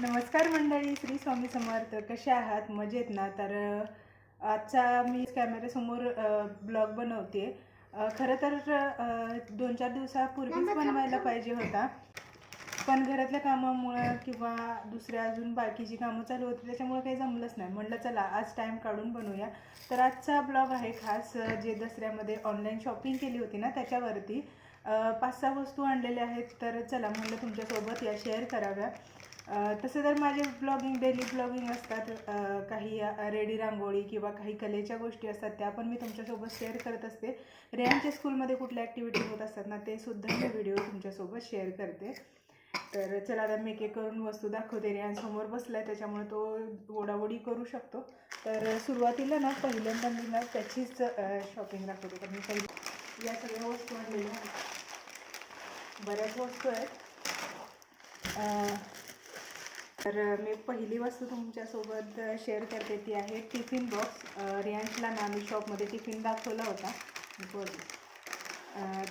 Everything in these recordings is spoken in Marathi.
नमस्कार मंडळी श्री स्वामी समर्थ. कसे आहात? मजेत ना? तर आजचा मी कॅमेऱ्यासमोर ब्लॉग बनवते. खरं तर दोन चार दिवसापूर्वीच बनवायला पाहिजे होता. पण घरातल्या कामामुळं किंवा दुसऱ्या अजून बाकीची कामं चालू होती त्याच्यामुळे काही जमलंच नाही. म्हटलं चला आज टाईम काढून बनवूया. तर आजचा ब्लॉग आहे खास जे दसऱ्यामध्ये ऑनलाईन शॉपिंग केली होती ना त्याच्यावरती. पाच सहा वस्तू आणलेल्या आहेत. तर चला म्हटलं तुमच्यासोबत या शेअर कराव्या. तसं तर माझे ब्लॉगिंग डेली ब्लॉगिंग असतात. काही रेडी रांगोळी किंवा काही कलेच्या गोष्टी असतात त्या पण मी तुमच्यासोबत शेअर करत असते. रेयांच्या स्कूलमध्ये कुठल्या ॲक्टिव्हिटी होत असतात ना ते सुद्धा मी व्हिडिओ तुमच्यासोबत शेअर करते. तर चला आता मी एक एक करून वस्तू दाखवते. रेयांसमोर आहे त्याच्यामुळे तो ओढाओढी करू शकतो. तर सुरुवातीला ना पहिल्यांदा मी ना त्याचीच शॉपिंग दाखवते. तर मी पहिली या सगळ्या वस्तू आणलेल्या बऱ्याच वस्तू आहेत. तर मी पहिली वस्तू तुमच्यासोबत शेअर करते ती आहे टिफिन बॉक्स रियांशला ना मी शॉपमध्ये टिफिन दाखवला होता. बरं.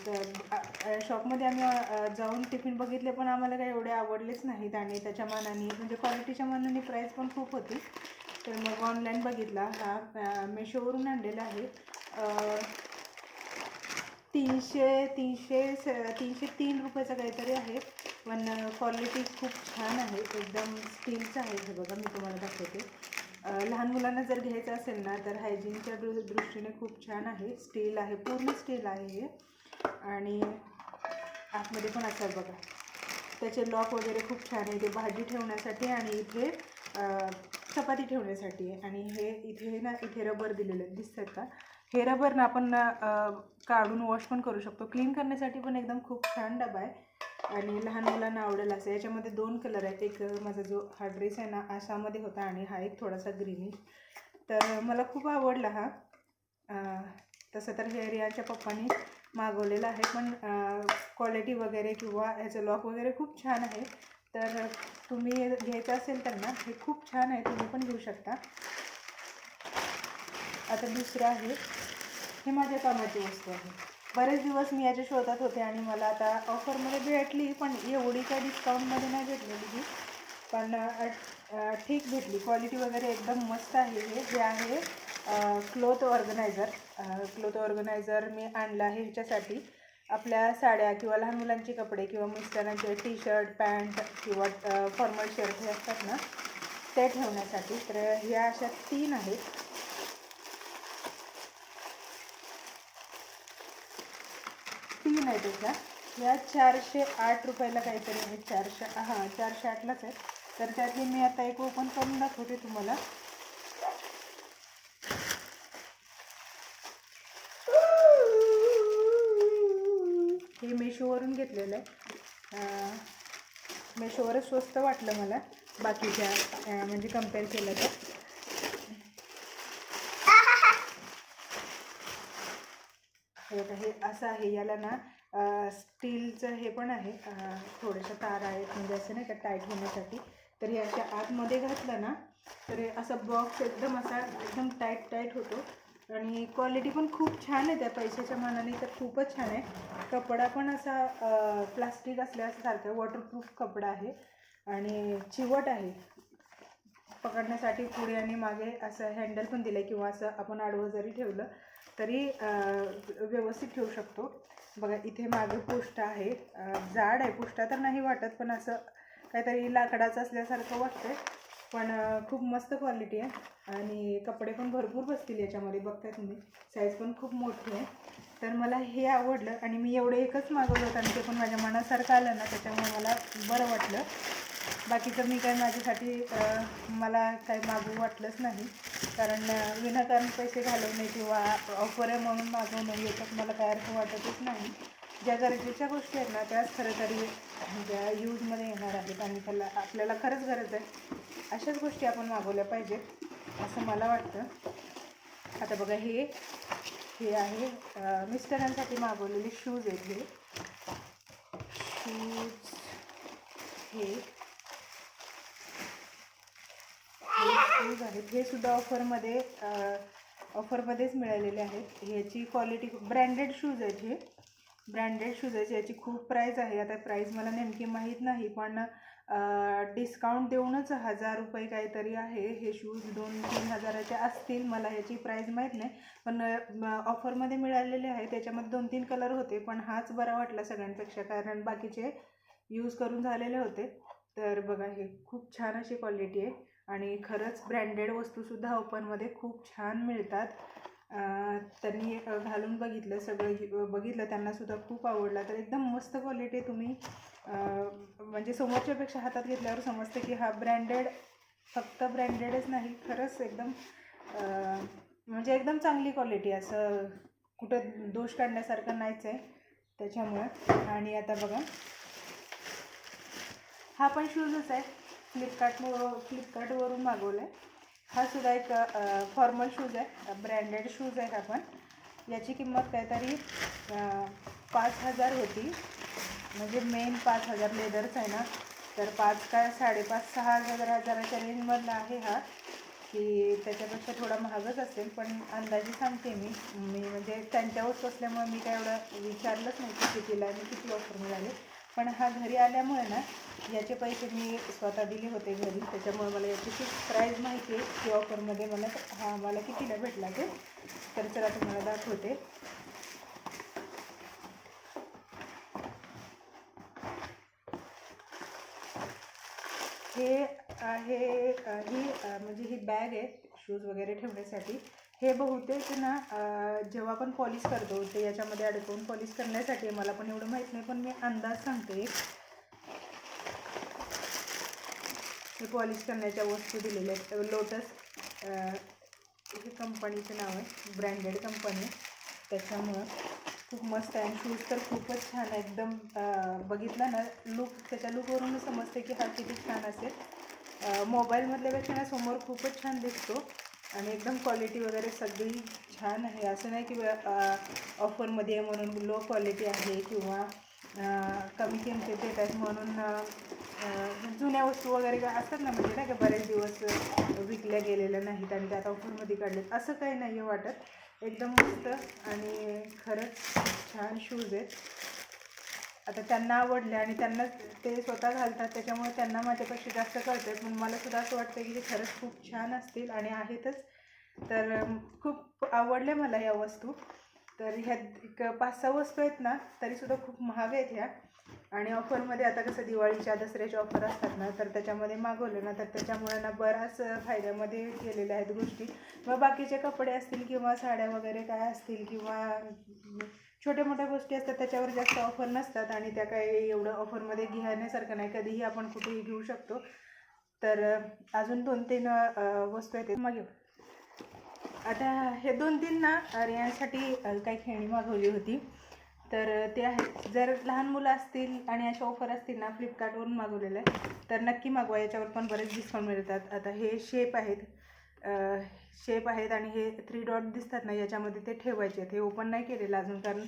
तर शॉपमध्ये आम्ही जाऊन टिफिन बघितले पण आम्हाला काही एवढे आवडलेच नाहीत आणि त्याच्या मानाने म्हणजे क्वालिटीच्या मानाने प्राईस पण खूप होती. तर मग ऑनलाईन बघितला. हा मेशोवरून आणलेला आहे. तीनशे तीनशे स- तीनशे तीन रुपयाचं काहीतरी आहे. पण क्वालिटी खूप छान आहे. एकदम स्टीलचं आहे हे बघा मी तुम्हाला दाखवते. लहान मुलांना जर घ्यायचं असेल ना तर हायजीनच्या दृ दृष्टीने खूप छान आहे. स्टील आहे पूर्ण स्टील आहे हे. आणि आतमध्ये पण असतात बघा. त्याचे लॉक वगैरे खूप छान आहे. ते भाजी ठेवण्यासाठी आणि इथे चपाती ठेवण्यासाठी. आहे आणि हे इथे ना इथे रबर दिलेले आहेत दिसतात का? हे रबर ना आपण काढून वॉश पण करू शकतो. क्लीन करण्यासाठी पण एकदम खूप छान डबा आहे. आणि लहान मुलांना आवडेल असं. याच्यामध्ये दोन कलर आहेत. एक माझा जो हा ड्रेस आहे ना आशामध्ये होता आणि हा एक थोडासा ग्रीनिश तर मला खूप आवडला हा. तसं तर हे रियाच्या पप्पानी मागवलेलं आहे पण क्वालिटी वगैरे किंवा ह्याचं लॉक वगैरे खूप छान आहे. तर तुम्ही घ्यायचं असेल तर ना हे खूप छान आहे. तुम्ही पण घेऊ शकता. आता दुसरं आहे. हे माझ्या कामाची वस्तू आहे. बरेच दिवस मी याच्या शोधात होते आणि मला आता ऑफरमध्ये भेटली पण एवढी काय डिस्काउंटमध्ये नाही भेटलेली ही. पण ठीक भेटली. क्वालिटी वगैरे एकदम मस्त आहे हे. हे आहे क्लोथ ऑर्गनायझर क्लोथ ऑर्गनायझर मी आणलं आहे ह्याच्यासाठी आपल्या साड्या किंवा लहान मुलांचे कपडे किंवा मिस्टरांचे टी शर्ट पॅन्ट किंवा फॉर्मल शर्ट हे असतात ना ते ठेवण्यासाठी. तर ह्या अशा तीन आहेत. तीन आहे त्याच्या या चारशे आठ रुपयाला काहीतरी आहे. चारशे हां चारशे आठलाच आहे. तर त्यातली मी आता एक ओपन करून दाखवते तुम्हाला. हे मेशोवरून घेतलेलं आहे. मेशोवरच स्वस्त वाटलं मला. बाकीच्या म्हणजे कंपेअर केलं तर. हे हे असं आहे. याला ना स्टीलचं हे पण आहे. अ, थोड्याशा तार आहेत. म्हणजे असं नाही का टाईट होण्यासाठी. तर हे अशा आतमध्ये घातलं ना तर असा बॉक्स एकदम असा एकदम टाईट टाईट होतो. आणि क्वालिटी पण खूप छान आहे त्या पैशाच्या मानाने. तर खूपच छान आहे. कपडा पण असा प्लास्टिक असल्यासारखा वॉटरप्रूफ कपडा आहे. आणि चिवट आहे. पकडण्यासाठी पुढे आणि मागे असं हँडल पण दिलं आहे किंवा असं आपण आडवं जरी ठेवलं तरी व्यवस्थित ठेवू शकतो. बघा इथे मागे पोष्ट आहे. जाड आहे. पोष्टा तर नाही वाटत पण असं काहीतरी लाकडाचं असल्यासारखं वाटतंय. पण खूप मस्त क्वालिटी आहे. आणि कपडे पण भरपूर बसतील याच्यामध्ये. बघताय तुम्ही. साईज पण खूप मोठी आहे. तर मला हे आवडलं आणि मी एवढं एकच मागवलं होतं आणि ते पण माझ्या मनासारखं आलं ना त्याच्यामुळे मला बरं वाटलं. बाकीचं मी काय माझ्यासाठी मला काही मागू वाटलंच नाही. कारण विनाकारण पैसे घालवणे किंवा ऑफर आहे म्हणून मागवणे याच्यात मला काय अर्थ वाटतच नाही. ज्या गरजेच्या गोष्टी आहेत ना त्याच खरं तरी ज्या यूजमध्ये येणार आहेत आणि त्याला आपल्याला खरंच गरज आहे अशाच गोष्टी आपण मागवल्या पाहिजेत असं मला वाटतं. आता बघा हे हे आहे मिस्टरांसाठी मागवलेले शूज आहेत हे. शूज हे शूज आहेत हे सुद्धा ऑफरमध्ये ऑफरमध्येच मिळालेले आहेत. ह्याची क्वालिटी ब्रँडेड शूज आहेत हे. ब्रँडेड शूज आहेत याची खूप प्राईज आहे. आता प्राईज मला नेमकी माहीत नाही पण डिस्काउंट देऊनच हजार रुपये काहीतरी आहे. हे शूज दोन तीन हजाराचे असतील मला ह्याची प्राईस माहीत नाही. पण ऑफरमध्ये मिळालेले आहे त्याच्यामध्ये दोन तीन कलर होते पण हाच बरा वाटला सगळ्यांपेक्षा कारण बाकीचे यूज करून झालेले होते. तर बघा हे खूप छान अशी क्वालिटी आहे. आणि खरंच ब्रँडेड वस्तूसुद्धा ओपनमध्ये खूप छान मिळतात. त्यांनी घालून बघितलं सगळं बघितलं त्यांनासुद्धा खूप आवडला. तर एकदम मस्त क्वालिटी तुम्ही म्हणजे समोरच्यापेक्षा हातात घेतल्यावर समजतं की हा ब्रँडेड फक्त ब्रँडेडच नाही खरंच एकदम म्हणजे एकदम चांगली क्वालिटी असं कुठं दोष काढण्यासारखं नाहीच आहे त्याच्यामुळं. आणि आता बघा हा पण शूजच आहे. फ्लिपकार्ट फ्लिपकार्टवरून मागवला आहे हा सुद्धा एक फॉर्मल शूज आहे. ब्रँडेड शूज आहे हा पण याची किंमत काहीतरी पाच हजार होती. म्हणजे मेन पाच हजार लेदर्स आहे ना. तर पाच काय साडेपाच सहा हजार हजाराच्या रेंजमधला आहे हा. की त्याच्यापेक्षा थोडा महागच असेल पण अंदाजे सांगते मी. मी म्हणजे त्यांच्या वस्तू असल्यामुळे मी काय एवढं विचारलंच नाही की कितीला आणि किती ऑफर मिळाले. पण हा घरी आल्यामुळे ना याचे पैसे मी स्वतः दिले होते घरी. त्याच्यामुळे मला याची फिक्स प्राईज माहिती आहे की ऑफरमध्ये मला हा मला कितीला भेटला ते. तर चला तुम्हाला दाखवते. हे आहे ही म्हणजे ही बॅग आहे शूज वगैरे ठेवण्यासाठी. हे बहुतेक ना जेव्हा आपण पॉलिश करतो ते याच्यामध्ये अडकवून पॉलिश करण्यासाठी मला पण एवढं माहीत नाही पण मी अंदाज सांगते. हे पॉलिश करण्याच्या वस्तू दिलेल्या आहेत. लोटस हे कंपनीचं नाव आहे. ब्रँडेड कंपनी त्याच्यामुळं खूप मस्त आहे. आणि शूज तर खूपच छान आहे. एकदम बघितला ना लुक त्याच्या लुकवरूनच समजते की हा किती छान असेल. अं, मोबाईलमधल्यापेक्षा ना समोर खूपच छान दिसतो. आणि एकदम क्वालिटी वगैरे सगळी छान आहे. असं नाही की ऑफरमध्ये आहे म्हणून लो क्वालिटी आहे किंवा कमी किमतीत देत आहेत म्हणून जुन्या वस्तू वगैरे काय असतात ना म्हणजे नाही का बरेच दिवस विकल्या गेलेल्या नाहीत आणि त्यात ऑफरमध्ये काढलेत. असं काही नाही आहे वाटत. एकदम मस्त आणि खरंच छान शूज आहेत. आता त्यांना आवडले आणि त्यांना ते स्वतः घालतात त्याच्यामुळे त्यांना माझ्यापेक्षा जास्त कळतं पण मला सुद्धा असं वाटतं की ते खरंच खूप छान असतील आणि आहेतच. तर खूप आवडल्या मला या वस्तू. तर ह्या एक पाच सहा वस्तू आहेत ना तरीसुद्धा खूप महाग आहेत ह्या. आणि ऑफरमध्ये आता कसं दिवाळीच्या दसऱ्याच्या ऑफर असतात ना तर त्याच्यामध्ये मागवलं ना तर त्याच्यामुळे ना बराच फायद्यामध्ये गेलेल्या आहेत गोष्टी. मग बाकीचे कपडे असतील किंवा साड्या वगैरे काय असतील किंवा छोट्या मोठ्या गोष्टी असतात त्याच्यावर जास्त ऑफर नसतात आणि त्या काही एवढं ऑफरमध्ये घेण्यासारखं नाही. कधीही आपण कुठेही घेऊ शकतो. तर अजून दोन तीन वस्तू आहेत. मग आता हे दोन तीन ना रियांसाठी काही खेळणी मागवली होती. तर ते आहेत. जर लहान मुलं असतील आणि अशा ऑफर असतील ना फ्लिपकार्टवरून मागवलेलं आहे. तर नक्की मागवा. याच्यावर पण बरेच डिस्काउंट मिळतात. आता हे शेप आहेत. शेप आहेत आणि हे थ्री डॉट दिसतात ना याच्यामध्ये ते ठेवायचे आहेत. हे ओपन नाही केलेलं अजून कारण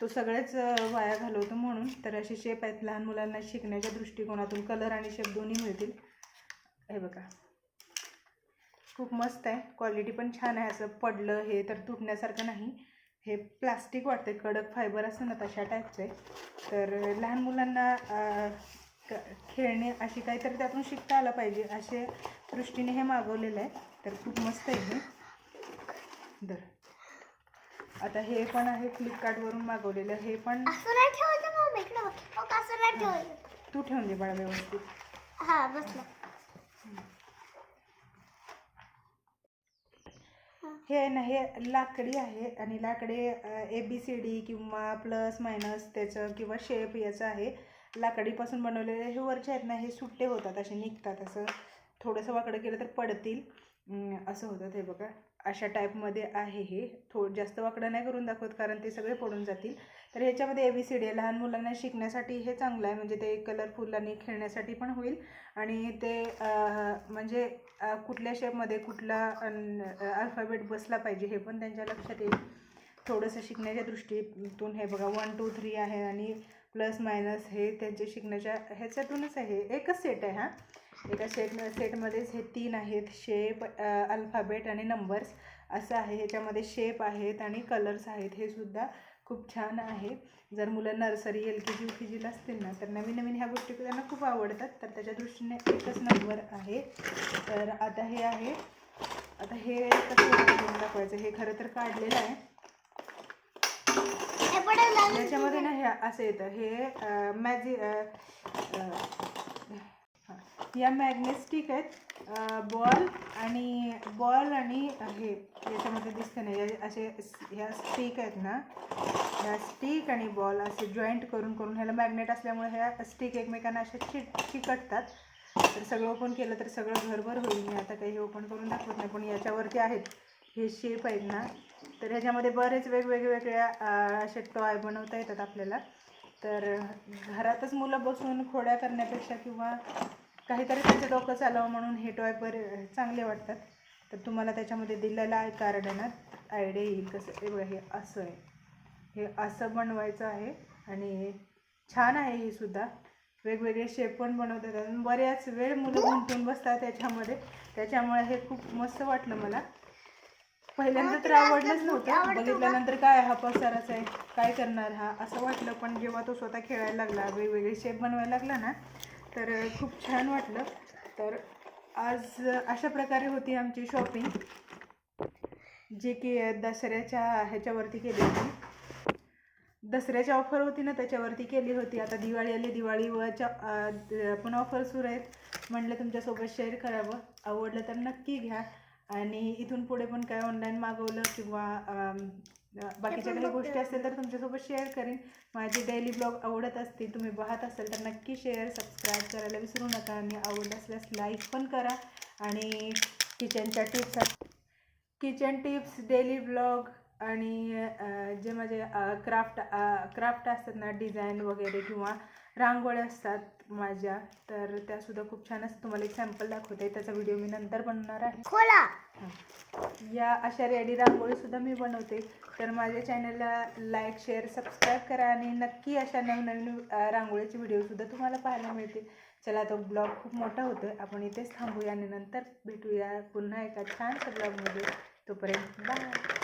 तो सगळेच वाया घालवतो म्हणून. तर असे शेप आहेत लहान मुलांना शिकण्याच्या दृष्टिकोनातून. कलर आणि शेप दोन्ही मिळतील. हे बघा. खूप मस्त आहे. क्वालिटी पण छान आहे. असं पडलं हे तर तुटण्यासारखं नाही. हे प्लास्टिक वाटते कडक फायबर असतं ना तशा टाईपचं आहे. तर लहान मुलांना क- खेळणे अशी काहीतरी त्यातून शिकता आलं पाहिजे. असे दृष्टीने हे मागवलेलं आहे. तर खूप मस्त आहे हे. दर आता हे पण आहे फ्लिपकार्टवरून मागवलेलं. हे पण. हो तू ठेवून दे बाळा व्यवस्थित. हा बसलं. हे आहे ना हे लाकडी आहे आणि लाकडे ए बी सी डी किंवा प्लस मायनस त्याचं किंवा शेप याचं आहे. लाकडीपासून बनवलेले हे वरचे आहेत ना हे सुट्टे होतात असे निघतात असं. थोडंसं वाकडं केलं तर पडतील. असं होतं ते बघा. अशा टाईपमध्ये आहे हे. थोडं जास्त वाकडं नाही करून दाखवत कारण ते सगळे पडून जातील. तर ह्याच्यामध्ये ए बी सी डी आहे. लहान मुलांना शिकण्यासाठी हे चांगलं आहे. म्हणजे ते कलरफुल आणि खेळण्यासाठी पण होईल. आणि ते म्हणजे कुठल्या शेपमध्ये कुठला अल्फाबेट बसला पाहिजे हे पण त्यांच्या लक्षात येईल. थोडंसं शिकण्याच्या दृष्टीतून हे बघा. वन टू थ्री आहे आणि प्लस मायनस हे त्यांचे शिकण्याच्या ह्याच्यातूनच आहे. एकच सेट आहे हा. एका सेट सेटमध्येच हे तीन आहेत. शेप अल्फाबेट आणि नंबर्स असं आहे. ह्याच्यामध्ये शेप आहेत आणि कलर्स आहेत. हे सुद्धा खूप छान आहे. जर मुलं nursery L K G U K जीला असतील ना तर नवीन नवीन ह्या गोष्टी त्यांना खूप आवडतात. तर त्याच्या दृष्टीने एकच नंबर आहे. तर आता हे आहे. आता हे कसं दाखवायचं? हे खरं तर काढलेलं आहे. याच्यामध्ये ना हे असं येतं. हे मॅजी या मॅग्नेट स्टिक आहेत बॉल आणि बॉल आणि हे याच्यामध्ये दिसते ना या असे ह्या स्टिक आहेत ना ह्या स्टिक आणि बॉल असे जॉईंट करून करून ह्याला मॅग्नेट असल्यामुळे ह्या स्टिक एकमेकांना असे चिट चिकटतात. तर सगळं ओपन केलं तर सगळं घरभर होईल. मी आता काही हे ओपन करून दाखवत नाही पण याच्यावरती आहेत. हे शेप आहेत ना. तर ह्याच्यामध्ये बरेच वेगवेगळ्या असे टॉय बनवता येतात आपल्याला. तर घरातच मुलं बसून खोड्या करण्यापेक्षा किंवा काहीतरी त्यांचं डोकं चालावं म्हणून हे टॉय बरे चांगले वाटतात. तर तुम्हाला त्याच्यामध्ये दिलेलं आहे कार्ड आहे ना आयडिया येईल कसं हे बघा हे असं आहे. हे असं बनवायचं आहे आणि छान आहे हे सुद्धा. वेगवेगळे शेप पण बनवतात आणि बऱ्याच वेळ मुलं गुंतून बसतात त्याच्यामध्ये त्याच्यामुळे हे खूप मस्त वाटलं मला. पहिल्यांदा तर आवडलंच नव्हतं. बघितल्यानंतर काय हा पसाराच आहे काय करणार हा? असं वाटलं पण जेव्हा तो स्वतः खेळायला लागला वेगवेगळे शेप बनवायला लागला ना तर खूप छान वाटलं. तर आज अशा प्रकारे होती आमची शॉपिंग जे की दसऱ्याच्या ह्याच्यावरती केली होती. दसऱ्याची ऑफर होती ना त्याच्यावरती केली होती. आता दिवाळी आली दिवाळीवरच्या पण ऑफर सुरू आहेत. म्हटलं तुमच्यासोबत शेअर करावं. आवडलं तर नक्की घ्या. आणि इथून पुढे पण काय ऑनलाईन मागवलं किंवा बाकीच्या काही गोष्टी असतील तर तुमच्यासोबत शेअर करेन. माझे डेली ब्लॉग आवडत असतील तुम्ही पाहत असाल तर नक्की शेअर सबस्क्राईब करायला विसरू नका. आणि आवडत असल्यास लाईक पण करा. आणि किचनच्या tips kitchen tips daily blog आणि जे माझे क्राफ्ट क्राफ्ट असतात ना डिझाईन वगैरे किंवा रांगोळ्या असतात माझ्या. तर त्यासुद्धा खूप छान असतात तुम्हाला एक सॅम्पल दाखवते. त्याचा व्हिडिओ मी नंतर बनवणार आहे. खोला! या अशा रेडी रांगोळीसुद्धा मी बनवते. तर माझ्या चॅनलला लाईक शेअर सबस्क्राईब करा आणि नक्की अशा नवनवीन रांगोळीचे व्हिडिओसुद्धा तुम्हाला पाहायला मिळतील. चला तो ब्लॉग खूप मोठा होतो आहे आपण इथेच थांबूया आणि नंतर भेटूया पुन्हा एका छानशा ब्लॉगमध्ये तोपर्यंत बाय